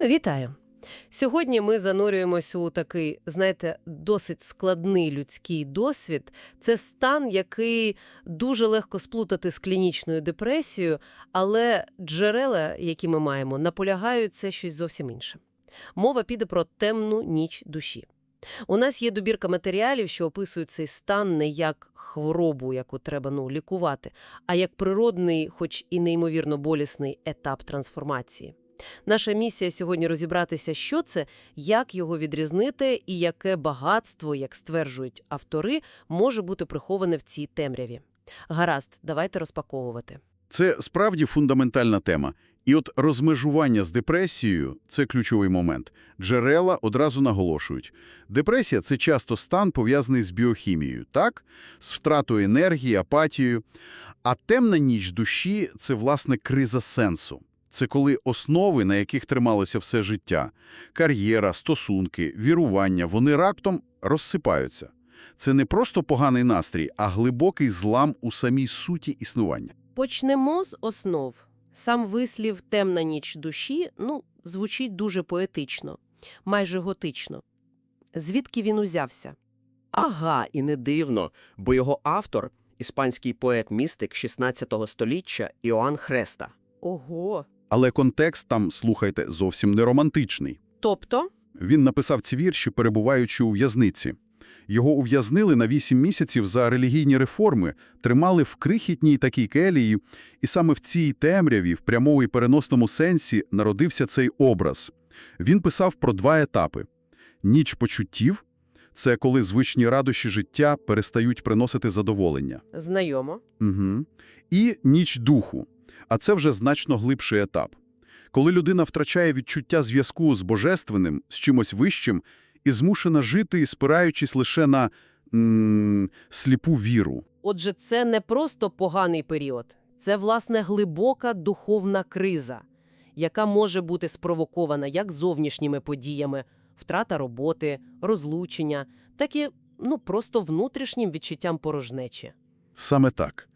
Вітаю! Сьогодні ми занурюємося у такий, знаєте, досить складний людський досвід. Це стан, який дуже легко сплутати з клінічною депресією, але джерела, які ми маємо, наполягають це щось зовсім інше. Мова піде про темну ніч душі. У нас є добірка матеріалів, що описують цей стан не як хворобу, яку треба ну, лікувати, а як природний, хоч і неймовірно болісний етап трансформації. Наша місія сьогодні розібратися, що це, як його відрізнити і яке багатство, як стверджують автори, може бути приховане в цій темряві. Гаразд, давайте розпаковувати. Це справді фундаментальна тема. І от розмежування з депресією – це ключовий момент. Джерела одразу наголошують. Депресія – це часто стан, пов'язаний з біохімією, так? З втратою енергії, апатією. А темна ніч душі – це, власне, криза сенсу. Це коли основи, на яких трималося все життя – кар'єра, стосунки, вірування – вони раптом розсипаються. Це не просто поганий настрій, а глибокий злам у самій суті існування. Почнемо з основ. Сам вислів «темна ніч душі» ну, звучить дуже поетично, майже готично. Звідки він узявся? Ага, і не дивно, бо його автор – іспанський поет-містик 16 століття Іоанн Хреста. Ого! Але контекст там, слухайте, зовсім не романтичний. Тобто? Він написав ці вірші, перебуваючи у в'язниці. Його ув'язнили на вісім місяців за релігійні реформи, тримали в крихітній такій келії, і саме в цій темряві, в прямому і переносному сенсі, народився цей образ. Він писав про два етапи. Ніч почуттів – це коли звичні радощі життя перестають приносити задоволення. Знайомо. Угу. І ніч духу. А це вже значно глибший етап. Коли людина втрачає відчуття зв'язку з божественним, з чимось вищим, і змушена жити, спираючись лише на м сліпу віру. Отже, це не просто поганий період. Це, власне, глибока духовна криза, яка може бути спровокована як зовнішніми подіями, втрата роботи, розлучення, так і ну, просто внутрішнім відчуттям порожнечі. Саме так.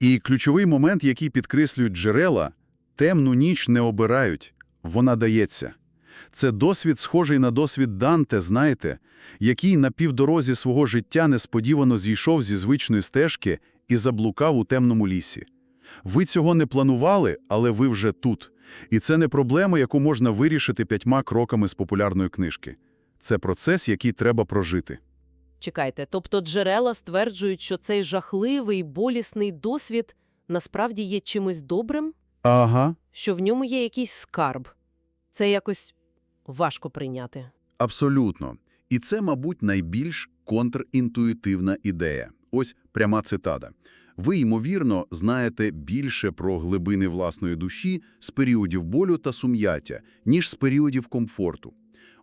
І ключовий момент, який підкреслюють джерела – темну ніч не обирають, вона дається. Це досвід, схожий на досвід Данте, знаєте, який на півдорозі свого життя несподівано зійшов зі звичної стежки і заблукав у темному лісі. Ви цього не планували, але ви вже тут. І це не проблема, яку можна вирішити п'ятьма кроками з популярної книжки. Це процес, який треба прожити. Чекайте, тобто джерела стверджують, що цей жахливий, болісний досвід насправді є чимось добрим? Ага. що в ньому є якийсь скарб. Це якось важко прийняти. Абсолютно. І це, мабуть, найбільш контрінтуїтивна ідея. Ось пряма цитата. Ви, ймовірно, знаєте більше про глибини власної душі з періодів болю та сум'яття, ніж з періодів комфорту.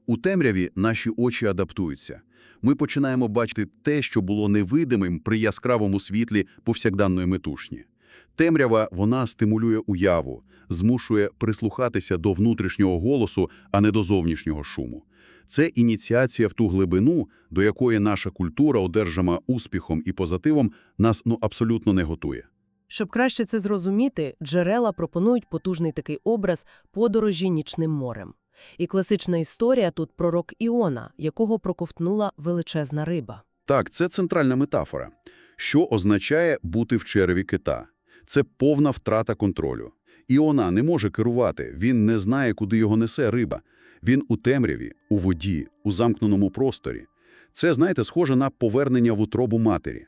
У темряві наші очі адаптуються. Ми починаємо бачити те, що було невидимим при яскравому світлі повсякданної метушні. Темрява, вона стимулює уяву, змушує прислухатися до внутрішнього голосу, а не до зовнішнього шуму. Це ініціація в ту глибину, до якої наша культура, одержима успіхом і позитивом, нас ну абсолютно не готує. Щоб краще це зрозуміти, джерела пропонують потужний такий образ подорожі нічним морем. І класична історія тут пророк Іона, якого проковтнула величезна риба. Так, це центральна метафора. Що означає бути в череві кита? Це повна втрата контролю. Іона не може керувати, він не знає, куди його несе риба. Він у темряві, у воді, у замкненому просторі. Це, знаєте, схоже на повернення в утробу матері.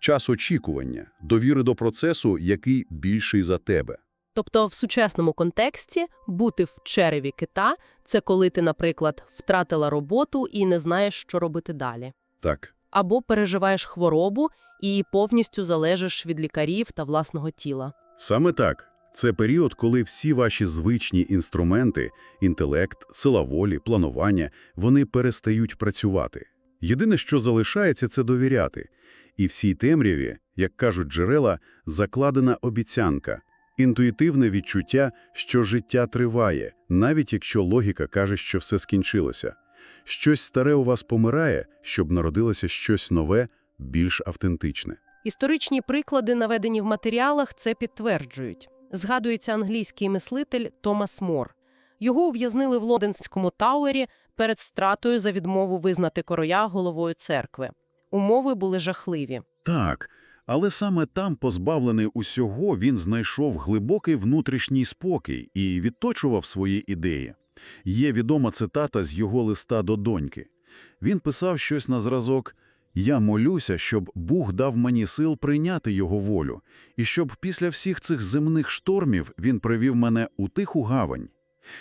Час очікування, довіри до процесу, який більший за тебе. Тобто, в сучасному контексті бути в череві кита – це коли ти, наприклад, втратила роботу і не знаєш, що робити далі. Так. Або переживаєш хворобу і повністю залежиш від лікарів та власного тіла. Саме так. Це період, коли всі ваші звичні інструменти – інтелект, сила волі, планування – вони перестають працювати. Єдине, що залишається – це довіряти. І в цій темряві, як кажуть джерела, закладена обіцянка – інтуїтивне відчуття, що життя триває, навіть якщо логіка каже, що все скінчилося. Щось старе у вас помирає, щоб народилося щось нове, більш автентичне. Історичні приклади, наведені в матеріалах, це підтверджують. Згадується англійський мислитель Томас Мор. Його ув'язнили в лондонському Тауері перед стратою за відмову визнати короля головою церкви. Умови були жахливі. Так, але саме там, позбавлений усього, він знайшов глибокий внутрішній спокій і відточував свої ідеї. Є відома цитата з його листа до доньки. Він писав щось на зразок «Я молюся, щоб Бог дав мені сил прийняти його волю, і щоб після всіх цих земних штормів він привів мене у тиху гавань».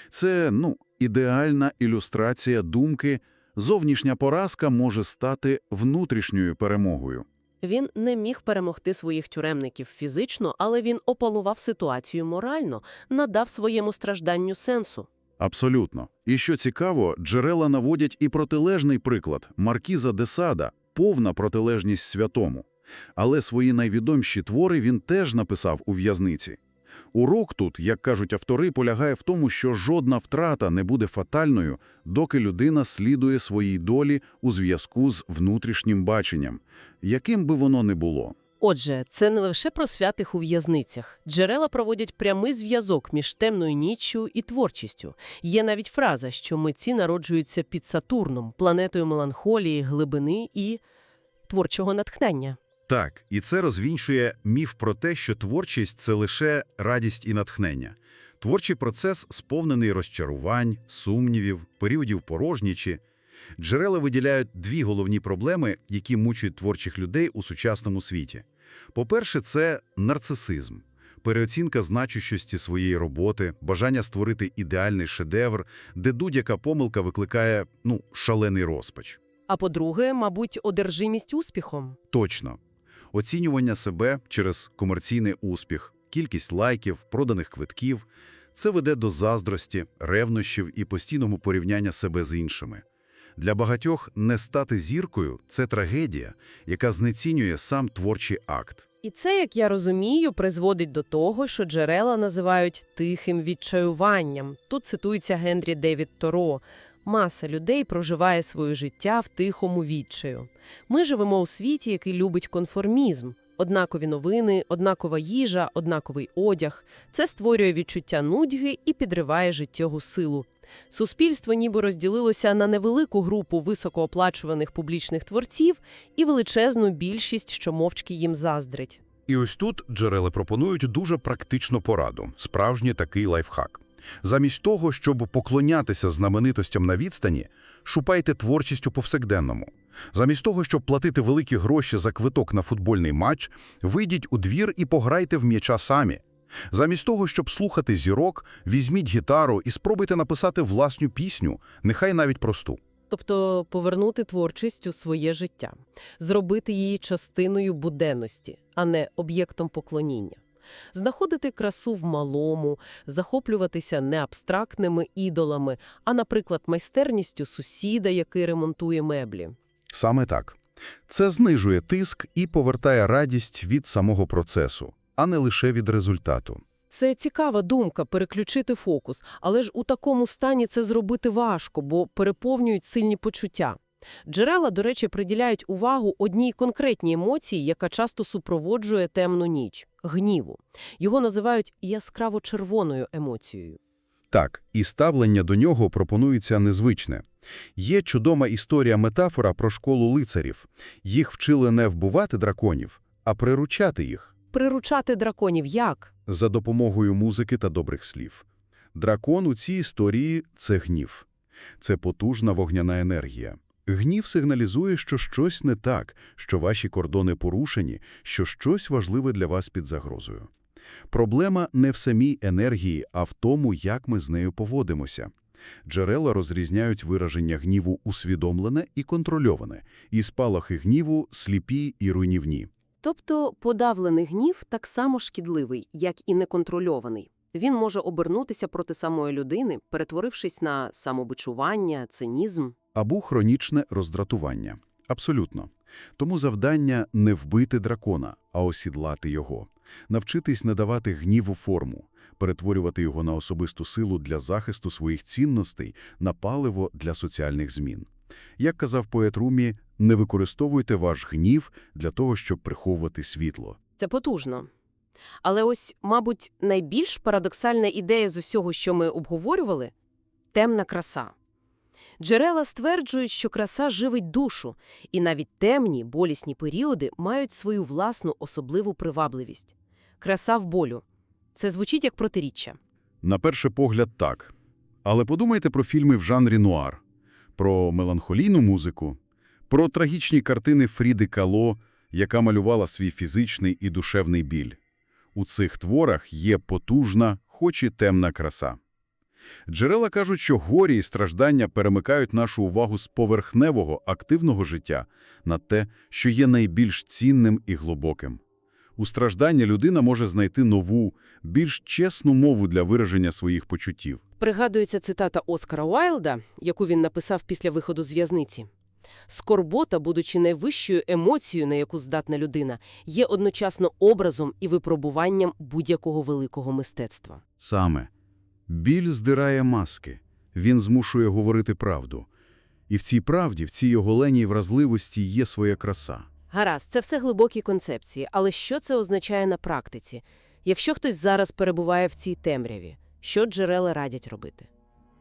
Це, ну, ідеальна ілюстрація думки «зовнішня поразка може стати внутрішньою перемогою». Він не міг перемогти своїх тюремників фізично, але він опанував ситуацію морально, надав своєму стражданню сенсу. Абсолютно. І що цікаво, джерела наводять і протилежний приклад – Маркіза де Сада, повна протилежність святому. Але свої найвідоміші твори він теж написав у в'язниці. Урок тут, як кажуть автори, полягає в тому, що жодна втрата не буде фатальною, доки людина слідує своїй долі у зв'язку з внутрішнім баченням, яким би воно не було. Отже, це не лише про святих у в'язницях. Джерела проводять прямий зв'язок між темною ніччю і творчістю. Є навіть фраза, що митці народжуються під Сатурном, планетою меланхолії, глибини і творчого натхнення. Так, і це розвінчує міф про те, що творчість – це лише радість і натхнення. Творчий процес сповнений розчарувань, сумнівів, періодів порожнічі. Джерела виділяють дві головні проблеми, які мучують творчих людей у сучасному світі. По-перше, це нарцисизм. Переоцінка значущості своєї роботи, бажання створити ідеальний шедевр, де будь-яка помилка викликає, ну, шалений розпач. А по-друге, мабуть, одержимість успіхом. Точно. Оцінювання себе через комерційний успіх, кількість лайків, проданих квитків – це веде до заздрості, ревнощів і постійного порівняння себе з іншими. Для багатьох не стати зіркою – це трагедія, яка знецінює сам творчий акт. І це, як я розумію, призводить до того, що джерела називають тихим відчаюванням. Тут цитується Генрі Девід Торо. Маса людей проживає своє життя в тихому відчаю. Ми живемо у світі, який любить конформізм. Однакові новини, однакова їжа, однаковий одяг. Це створює відчуття нудьги і підриває життєву силу. Суспільство ніби розділилося на невелику групу високооплачуваних публічних творців і величезну більшість, що мовчки їм заздрить. І ось тут джерела пропонують дуже практичну пораду, справжній такий лайфхак. Замість того, щоб поклонятися знаменитостям на відстані, шукайте творчість у повсякденному. Замість того, щоб платити великі гроші за квиток на футбольний матч, вийдіть у двір і пограйте в м'яча самі. Замість того, щоб слухати зірок, візьміть гітару і спробуйте написати власну пісню, нехай навіть просту. Тобто повернути творчість у своє життя, зробити її частиною буденності, а не об'єктом поклоніння. Знаходити красу в малому, захоплюватися не абстрактними ідолами, а, наприклад, майстерністю сусіда, який ремонтує меблі. Саме так. Це знижує тиск і повертає радість від самого процесу, а не лише від результату. Це цікава думка переключити фокус, але ж у такому стані це зробити важко, бо переповнюють сильні почуття. Джерела, до речі, приділяють увагу одній конкретній емоції, яка часто супроводжує темну ніч – гніву. Його називають яскраво-червоною емоцією. Так, і ставлення до нього пропонується незвичне. Є чудома історія-метафора про школу лицарів. Їх вчили не вбивати драконів, а приручати їх Приручати драконів як? за допомогою музики та добрих слів. Дракон у цій історії – це гнів. Це потужна вогняна енергія. Гнів сигналізує, що щось не так, що ваші кордони порушені, що щось важливе для вас під загрозою. Проблема не в самій енергії, а в тому, як ми з нею поводимося. Джерела розрізняють вираження гніву усвідомлене і контрольоване, і спалахи гніву сліпі і руйнівні. Тобто подавлений гнів так само шкідливий, як і неконтрольований. Він може обернутися проти самої людини, перетворившись на самобичування, цинізм. Або хронічне роздратування. Абсолютно. Тому завдання – не вбити дракона, а осідлати його. Навчитись не давати гніву форму, перетворювати його на особисту силу для захисту своїх цінностей, на паливо для соціальних змін. Як казав поет Румі, не використовуйте ваш гнів для того, щоб приховувати світло. Це потужно. Але ось, мабуть, найбільш парадоксальна ідея з усього, що ми обговорювали темна краса. Джерела стверджують, що краса живить душу, і навіть темні, болісні періоди мають свою власну особливу привабливість. Краса в болю. Це звучить як протиріччя. На перший погляд так. Але подумайте про фільми в жанрі нуар, про меланхолійну музику, про трагічні картини Фріди Кало, яка малювала свій фізичний і душевний біль. У цих творах є потужна, хоч і темна краса. Джерела кажуть, що горі і страждання перемикають нашу увагу з поверхневого, активного життя на те, що є найбільш цінним і глибоким. У стражданні людина може знайти нову, більш чесну мову для вираження своїх почуттів. Пригадується цитата Оскара Уайлда, яку він написав після виходу з в'язниці. «Скорбота, будучи найвищою емоцією, на яку здатна людина, є одночасно образом і випробуванням будь-якого великого мистецтва». Саме. Біль здирає маски. Він змушує говорити правду. І в цій правді, в цій оголеній вразливості є своя краса. Гаразд, це все глибокі концепції, але що це означає на практиці? Якщо хтось зараз перебуває в цій темряві, що джерела радять робити?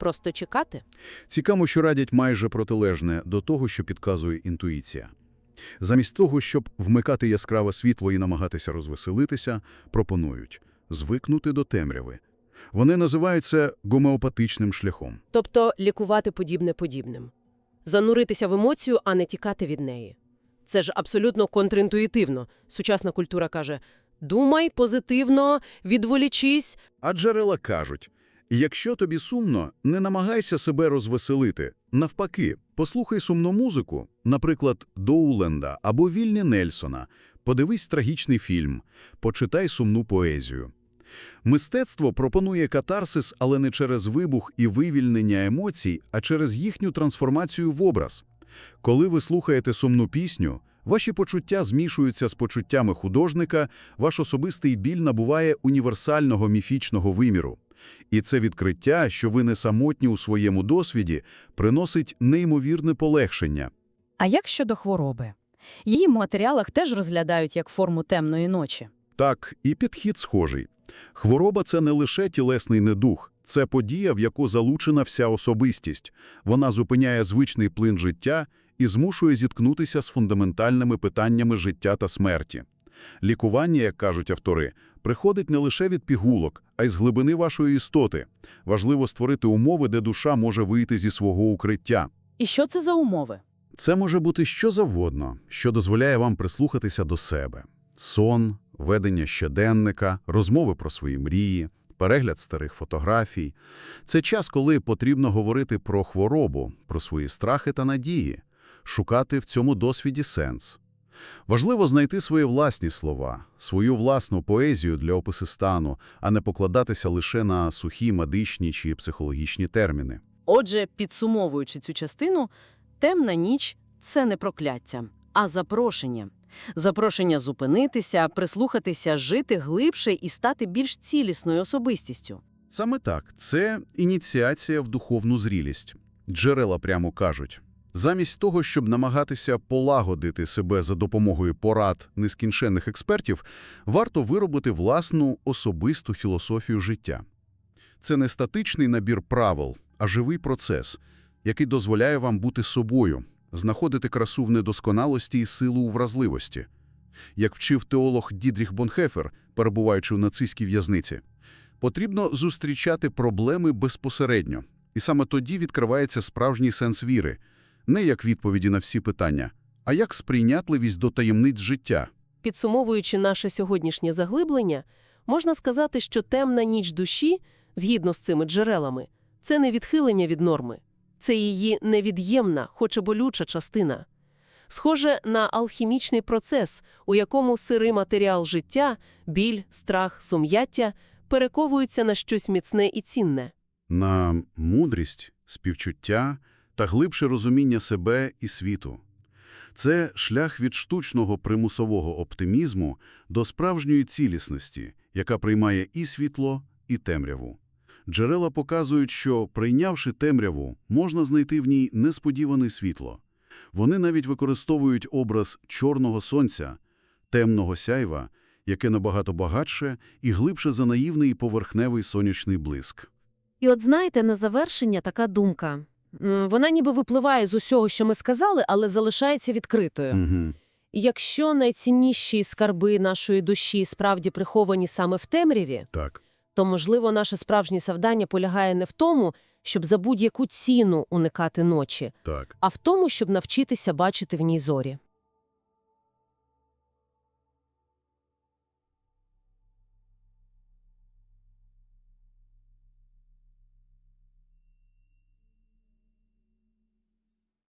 Просто чекати? Цікаво, що радять майже протилежне до того, що підказує інтуїція. Замість того, щоб вмикати яскраве світло і намагатися розвеселитися, пропонують звикнути до темряви. Вони називають це гомеопатичним шляхом. Тобто лікувати подібне подібним. Зануритися в емоцію, а не тікати від неї. Це ж абсолютно контрінтуїтивно. Сучасна культура каже «думай позитивно, відволічись». А джерела кажуть, якщо тобі сумно, не намагайся себе розвеселити. Навпаки, послухай сумну музику, наприклад, Доуленда або Вільні Нельсона, подивись трагічний фільм, почитай сумну поезію. Мистецтво пропонує катарсис, але не через вибух і вивільнення емоцій, а через їхню трансформацію в образ. Коли ви слухаєте сумну пісню, ваші почуття змішуються з почуттями художника, ваш особистий біль набуває універсального міфічного виміру. І це відкриття, що ви не самотні у своєму досвіді, приносить неймовірне полегшення. А як щодо хвороби? Її в матеріалах теж розглядають як форму темної ночі. Так, і підхід схожий. Хвороба – це не лише тілесний недух, це подія, в яку залучена вся особистість. Вона зупиняє звичний плин життя і змушує зіткнутися з фундаментальними питаннями життя та смерті. Лікування, як кажуть автори, приходить не лише від пігулок, а й з глибини вашої істоти. Важливо створити умови, де душа може вийти зі свого укриття. І що це за умови? Це може бути що завгодно, що дозволяє вам прислухатися до себе. Сон, ведення щоденника, розмови про свої мрії, перегляд старих фотографій. Це час, коли потрібно говорити про хворобу, про свої страхи та надії, шукати в цьому досвіді сенс. Важливо знайти свої власні слова, свою власну поезію для опису стану, а не покладатися лише на сухі медичні чи психологічні терміни. Отже, підсумовуючи цю частину, темна ніч – це не прокляття, а запрошення. Запрошення зупинитися, прислухатися, жити глибше і стати більш цілісною особистістю. Саме так, це ініціація в духовну зрілість. Джерела прямо кажуть. Замість того, щоб намагатися полагодити себе за допомогою порад нескінченних експертів, варто виробити власну особисту філософію життя. Це не статичний набір правил, а живий процес, який дозволяє вам бути собою, знаходити красу в недосконалості і силу у вразливості. Як вчив теолог Дідріх Бонхефер, перебуваючи в нацистській в'язниці, потрібно зустрічати проблеми безпосередньо, і саме тоді відкривається справжній сенс віри, не як відповіді на всі питання, а як сприйнятливість до таємниць життя. Підсумовуючи наше сьогоднішнє заглиблення, можна сказати, що темна ніч душі, згідно з цими джерелами, це не відхилення від норми. Це її невід'ємна, хоч і болюча частина. Схоже на алхімічний процес, у якому сирий матеріал життя, біль, страх, сум'яття перековуються на щось міцне і цінне. на мудрість, співчуття та глибше розуміння себе і світу. Це шлях від штучного примусового оптимізму до справжньої цілісності, яка приймає і світло, і темряву. Джерела показують, що, прийнявши темряву, можна знайти в ній несподіване світло. Вони навіть використовують образ чорного сонця, темного сяйва, яке набагато багатше і глибше за наївний поверхневий сонячний блиск. І от знаєте, на завершення така думка. Вона ніби випливає з усього, що ми сказали, але залишається відкритою. Угу. І Якщо найцінніші скарби нашої душі справді приховані саме в темряві, Так. то, можливо, наше справжнє завдання полягає не в тому, щоб за будь-яку ціну уникати ночі, Так. а в тому, щоб навчитися бачити в ній зорі.